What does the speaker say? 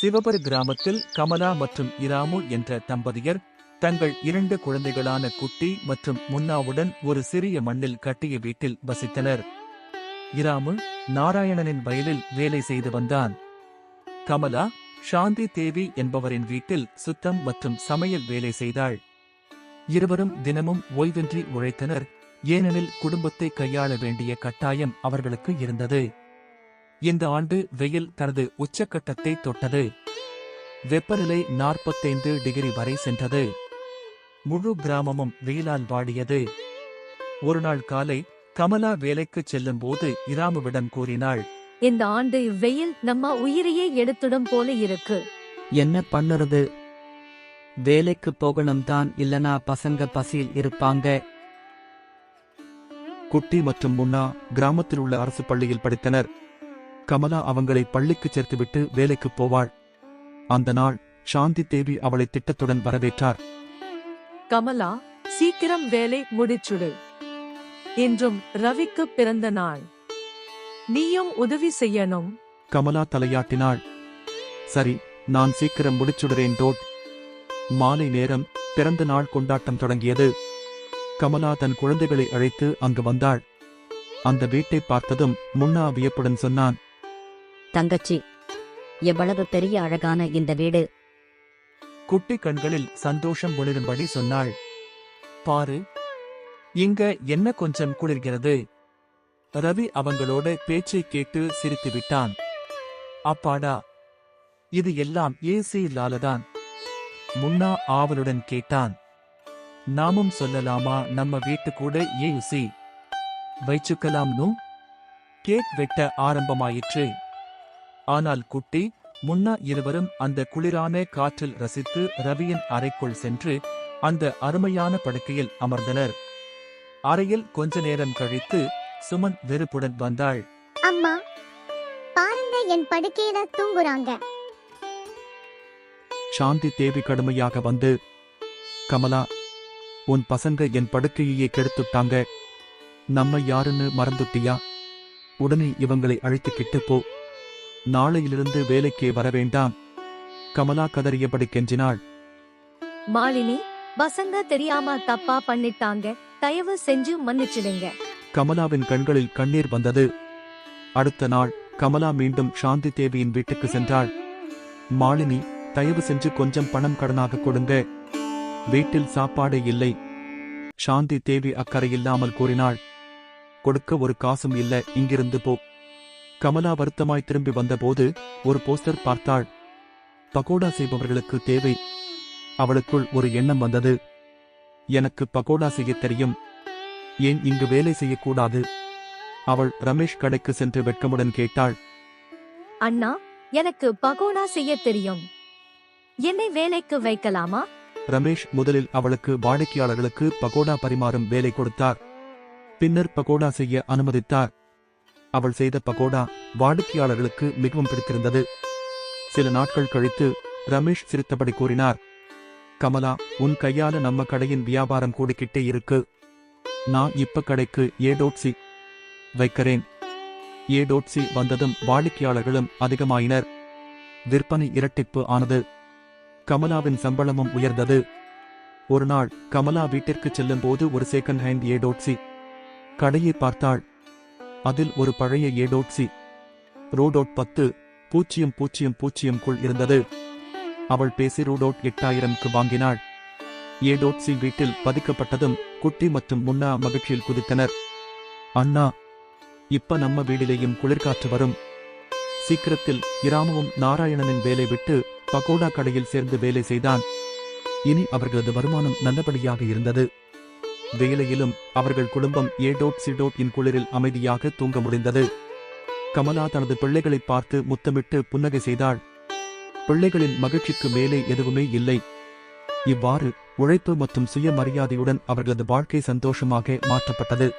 சிவபுரி கிராமத்தில் கமலா மற்றும் இராமு என்ற தம்பதியர் தங்கள் இரண்டு குழந்தைகளான குட்டி மற்றும் முன்னாவுடன் ஒரு சிறிய மண்ணில் கட்டிய வீட்டில் வசித்தனர். இராமு நாராயணனின் வயலில் வேலை செய்து வந்தான். கமலா சாந்தி தேவி என்பவரின் வீட்டில் சுத்தம் மற்றும் சமையல் வேலை செய்தாள். இருவரும் தினமும் ஓய்வின்றி உழைத்தனர். ஏனெனில் குடும்பத்தை கையாள வேண்டிய கட்டாயம் அவர்களுக்கு இருந்தது. இந்த ஆண்டு வெயில் தனது உச்சக்கட்டத்தை தொட்டது. வெப்பநிலை நாற்பத்தைந்து டிகிரி வரை சென்றது. முழு கிராமமும் வெயிலால் வாடியது. ஒருநாள் காலை கமலா வேலைக்குச் செல்லும்போது இராமுவிடம் கூறினாள் இந்த ஆண்டு வெயில் நம்ம உயிரையே எடுத்துடும் போல இருக்கு. என்ன பண்ணுறது? வேலைக்கு போகணும் தான் இல்லனா பசங்க பசியில் இருப்பாங்க. குட்டி மற்றும் முன்னா கிராமத்தில் உள்ள அரசு பள்ளியில் படித்தனர். கமலா அவங்களை பள்ளிக்கு சேர்த்துவிட்டு வேலைக்கு போவாள். அந்த நாள் சாந்தி தேவி அவளை திட்டத்துடன் வரவேற்றார். கமலா சீக்கிரம் வேலை முடிச்சுடு. இன்றும் ரவிக்கு பிறந்த நாள். நீயும் உதவி செய்யணும். கமலா தலையாட்டினாள். சரி நான் சீக்கிரம் முடிச்சுடுறேன் டோட். மாலை நேரம் பிறந்த நாள் கொண்டாட்டம் தொடங்கியது. கமலா தன் குழந்தைகளை அழைத்து அங்கு வந்தாள். அந்த வீட்டை பார்த்ததும் முன்னா வியப்புடன் சொன்னான். தங்கச்சி. எவ்வளவு பெரிய அழகான இந்த வீடு. குட்டி கண்களில் சந்தோஷம் ஒளிரும்படி சொன்னாள். பாரு இங்க என்ன கொஞ்சம் குளிர்கிறது. ரவி அவங்களோட பேச்சை கேட்டு சிரித்து விட்டான். அப்பாடா இது எல்லாம் ஏசி இல்லாலதான் முன்னா ஆவலுடன் கேட்டான். நாமும் சொல்லலாமா நம்ம வீட்டு கூட ஏசி வைச்சுக்கலாம்னு கேக் வெட்ட ஆரம்பமாயிற்று. ஆனால் குட்டி முன்னா இருவரும் அந்த குளிரான காற்றில் ரசித்து ரவியின் அறைக்குள் சென்று அந்த அருமையான படுக்கையில் அமர்ந்தனர். அறையில் கொஞ்ச நேரம் கழித்து சுமன் வெறுப்புடன் வந்தாள். அம்மா பாருங்க என் படுக்கையில தூங்குறாங்க. சாந்தி தேவி கடுமையாக வந்து கமலா உன் பசங்க என் படுக்கையையே கெடுத்துட்டாங்க. நம்ம யாருன்னு மறந்துட்டியா? உடனே இவங்களை அழைத்துக்கிட்டு போ. நாளையிலிருந்து வேலைக்கே வர வேண்டாம். கமலா கதறியபடி கெஞ்சினாள். மாலினி பசங்க தெரியாம தப்பா பண்ணிட்டாங்க. தயவு செஞ்சு மன்னிச்சிடுங்க. கமலாவின் கண்களில் கண்ணீர் வந்தது. அடுத்த நாள் கமலா மீண்டும் சாந்தி தேவியின் வீட்டுக்கு சென்றாள். மாலினி தயவு செஞ்சு கொஞ்சம் பணம் கடனாக கொடுங்க. வீட்டில் சாப்பாடு இல்லை. சாந்தி தேவி அக்கறை இல்லாமல் கூறினாள். கொடுக்க ஒரு காசும் இல்ல. இங்கிருந்து போ. கமலா வருத்தமாய் திரும்பி வந்தபோது ஒரு போஸ்டர் பார்த்தாள். பகோடா செய்பவர்களுக்கு தேவை. அவளுக்குள் ஒரு எண்ணம் வந்தது. எனக்கு பகோடா செய்யத் தெரியும். ஏன் இங்கு வேலை செய்யக்கூடாது? அவள் ரமேஷ் கடைக்கு சென்று வெட்கமுடன் கேட்டாள். அண்ணா எனக்கு பகோடா செய்ய தெரியும். என்னை வேலைக்கு வைக்கலாமா? ரமேஷ் முதலில் அவளுக்கு வாடிக்கையாளர்களுக்கு பகோடா பரிமாறும் வேலை கொடுத்தார். பின்னர் பகோடா செய்ய அனுமதித்தார். அவள் செய்த பகோடா வாடிக்கையாளர்களுக்கு மிகவும் பிடித்திருந்தது. சில நாட்கள் கழித்து ரமேஷ் சிரித்தபடி கூறினார் கமலா உன் கையால நம்ம கடையின் வியாபாரம் கூடிக்கிட்டே இருக்கு. நான் இப்ப கடைக்கு ஏடோட்சி வைக்கிறேன். ஏடோட்சி வந்ததும் வாடிக்கையாளர்களும் அதிகமாயினர். விற்பனை இரட்டிப்பு ஆனது. கமலாவின் சம்பளமும் உயர்ந்தது. ஒரு நாள் கமலா வீட்டிற்கு செல்லும் போது ஒரு செகண்ட் ஹேண்ட் ஏடோட்சி கடையை பார்த்தாள். அதில் ஒரு பழைய ஏடோட்சி ரோடோட் பத்து பூஜ்ஜியம் பூஜ்ஜியம் பூஜ்ஜியம்குள் இருந்தது. அவள் பேசி ரூடோட் எட்டாயிரம்க்கு வாங்கினாள். ஏடோட்சி வீட்டில் பதிக்கப்பட்டதும் குட்டி மற்றும் முன்னா மகிழ்ச்சியில் குதித்தனர். அண்ணா இப்ப நம்ம வீடிலேயும் குளிர்காற்று வரும். சீக்கிரத்தில் இராமவும் நாராயணனின் வேலை விட்டு பகோடா கடையில் சேர்ந்து வேலை செய்தான். இனி அவர்களது வருமானம் நல்லபடியாக இருந்தது. வேலையிலும் அவர்கள் குடும்பம் ஏடோட் சிடோட் இன் குளிரில் அமைதியாக தூங்க முடிந்தது. கமலா தனது பிள்ளைகளை பார்த்து முத்தமிட்டு புன்னகை செய்தாள். பிள்ளைகளின் மகிழ்ச்சிக்கு மேலே எதுவுமே இல்லை. இவ்வாறு உழைப்பு மற்றும் சுயமரியாதையுடன் அவர்களது வாழ்க்கை சந்தோஷமாக மாற்றப்பட்டது.